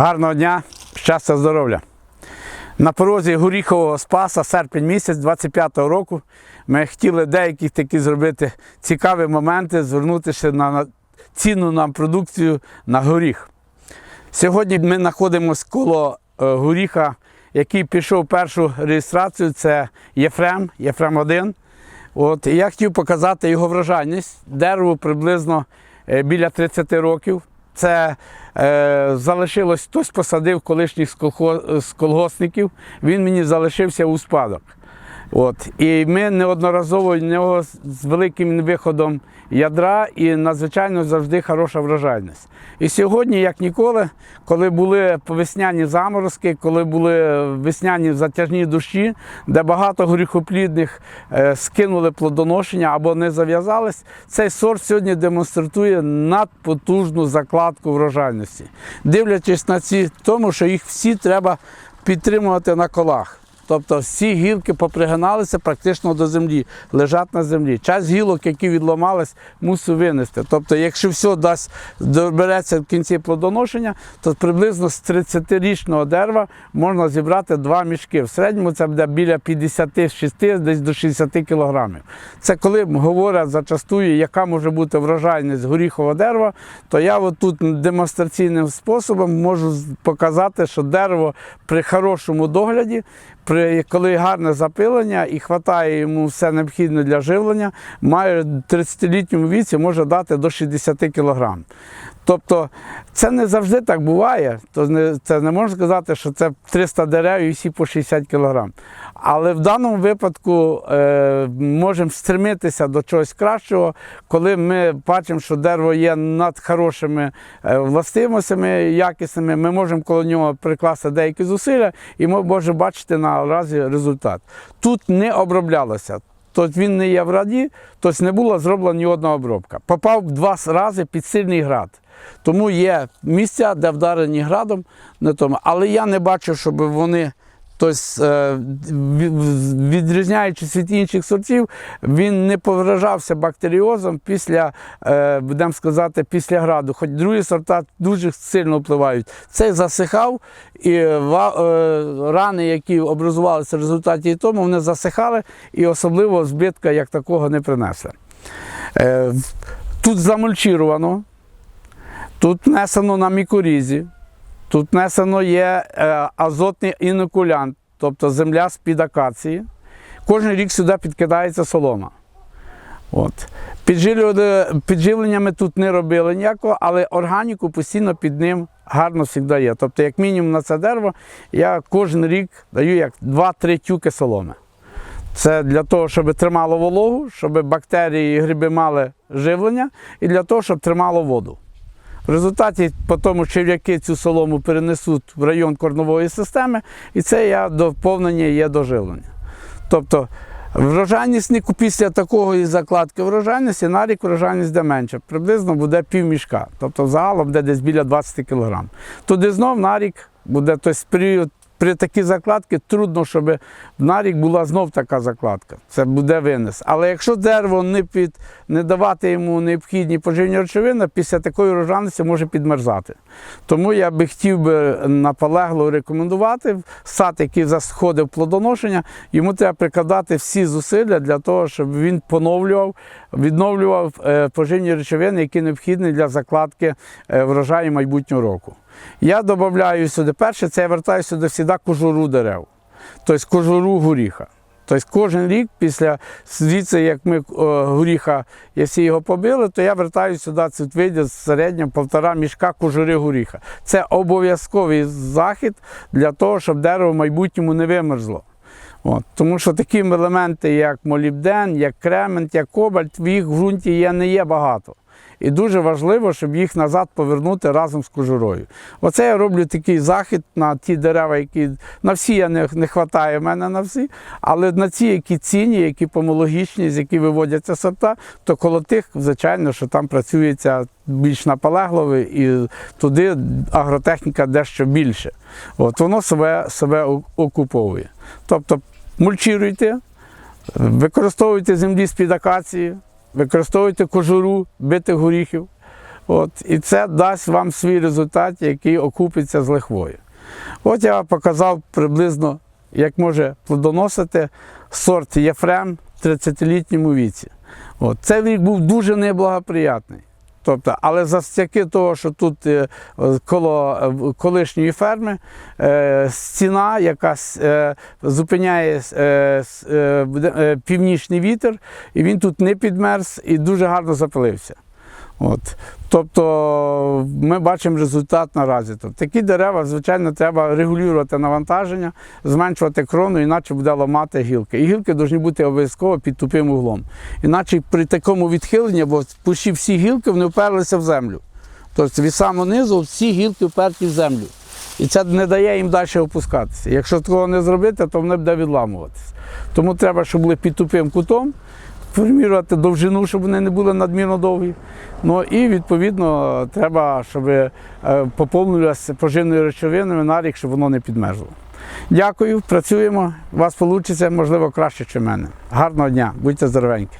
Гарного дня, щастя, здоров'я. На порозі горіхового спаса серпень місяць 25-го року ми хотіли деякі такі зробити цікаві моменти, звернутися на ціну на продукцію на горіх. Сьогодні ми знаходимося коло е, горіха, який пішов першу реєстрацію. Це Єфрем, Єфрем 1. От, я хотів показати його врожайність. Дерево приблизно е, біля 30 років. Це е, залишилось, хтось посадив колишніх з, колгоспників, він мені залишився у спадок. От. І ми неодноразово в нього з- великим виходом ядра і надзвичайно завжди хороша врожайність. І сьогодні, як ніколи, коли були весняні заморозки, коли були весняні затяжні дощі, де багато горіхоплідних е, скинули плодоношення або не зав'язались, цей сорт сьогодні демонструє надпотужну закладку врожайності. Дивлячись на ці, тому що їх всі треба підтримувати на колах. Тобто всі гілки попригиналися практично до землі, лежать на землі. Час гілок, які відламались, мусив винести. Тобто, якщо все дасть добереться в кінці плодоношення, то приблизно з 30-річного дерева можна зібрати два мішки. В середньому це буде біля 56, десь до 60 кілограмів. Це коли говорять зачастую, яка може бути врожайність горіхового дерева, то я от тут демонстраційним способом можу показати, що дерево при хорошому догляді, при, коли гарне запилення і хватає йому все необхідне для живлення, має в 30-літньому віці може дати до 60 кг. Тобто це не завжди так буває. То не, це не можна сказати, що це 300 дерев і всі по 60 кг. Але в даному випадку е, можемо стремитися до чогось кращого, коли ми бачимо, що дерево є над хорошими е, властивостями, якісними, ми можемо коло нього прикласти деякі зусилля і ми можемо бачити наразі результат. Тут не оброблялося. Тобто він не є в раді, тобто не було зроблена ні одна обробка. Попав два рази під сильний град. Тому є місця, де вдарені градом, не тому. але я не бачу, щоб вони. Тобто, відрізняючись від інших сортів, він не повражався бактеріозом після, е, будемо сказати, після граду. Хоч другі сорта дуже сильно впливають. Цей засихав, і е, рани, які образувалися в результаті тому, вони засихали і особливо збитка як такого не принесли. Тут замульчировано, тут внесено на мікорізі. Тут внесено є е, азотний інокулянт, тобто земля з-під акації. Кожен рік сюди підкидається солома. От. Підживлювали- Підживлення ми тут не робили ніякого, але органіку постійно під ним гарно завжди є. Тобто, як мінімум на це дерево, я кожен рік даю як 2-3 тюки соломи. Це для того, щоб тримало вологу, щоб бактерії і гриби мали живлення, і для того, щоб тримало воду. В результаті по тому черв'яки цю солому перенесуть в район корнової системи, і це я доповнення є доживлення. Тобто врожайність після такої закладки врожайності на рік врожайність де менше, приблизно буде пів мішка, тобто загалом буде десь біля 20 кг. Туди знов на рік буде тобто, період. При такій закладці трудно, щоб на рік була знов така закладка. Це буде винес. Але якщо дерево не під не давати йому необхідні поживні речовини, після такої рожаності може підмерзати. Тому я би хотів би наполегливо рекомендувати сад, який засходив плодоношення, йому треба прикладати всі зусилля для того, щоб він поновлював, відновлював е, поживні речовини, які необхідні для закладки е, врожаю майбутнього року. Я додаю сюди перше, це я вертаю сюди завжди кожуру дерев, тобто кожуру горіха. Тобто кожен рік після звідси, як ми е, горіха, якщо його побили, то я вертаю сюди з середньо півтора мішка кожури горіха. Це обов'язковий захід для того, щоб дерево в майбутньому не вимерзло. От. Тому що такі елементи, як молібден, як кремент, як кобальт, в їх ґрунті є, не є багато. І дуже важливо, щоб їх назад повернути разом з кожурою. Оце я роблю такий захід на ті дерева, які на всі я не, не вистачає в мене на всі, але на ці, які цінні, які помологічні, з які виводяться сорта, то коло тих, звичайно, що там працюється більш наполегливо і туди агротехніка дещо більше. От воно себе, себе окуповує. Тобто мульчируйте, використовуйте землі з-під акації, використовуйте кожуру битих горіхів. От, і це дасть вам свій результат, який окупиться з лихвою. От я вам показав приблизно, як може плодоносити сорт Єфрем в 30-літньому віці. От. Цей рік був дуже неблагоприятний. Тобто, але завдяки того, що тут е, коло е, колишньої ферми е, стіна, яка е, зупиняє е, е, е, північний вітер, і він тут не підмерз і дуже гарно запилився. От. Тобто ми бачимо результат наразі. Тобто, такі дерева, звичайно, треба регулювати навантаження, зменшувати крону, іначе буде ламати гілки. І гілки повинні бути обов'язково під тупим углом. Іначе при такому відхиленні, бо почти всі гілки вони вперлися в землю. Тобто від самого низу всі гілки вперті в землю. І це не дає їм далі опускатися. Якщо такого не зробити, то вони буде відламуватися. Тому треба, щоб були під тупим кутом, формувати довжину, щоб вони не були надмірно довгі. Ну і відповідно треба, щоб е, поповнювалося поживною речовиною на рік, щоб воно не підмерзло. Дякую, працюємо. У вас вийде, можливо, краще, ніж мене. Гарного дня, будьте здоровенькі.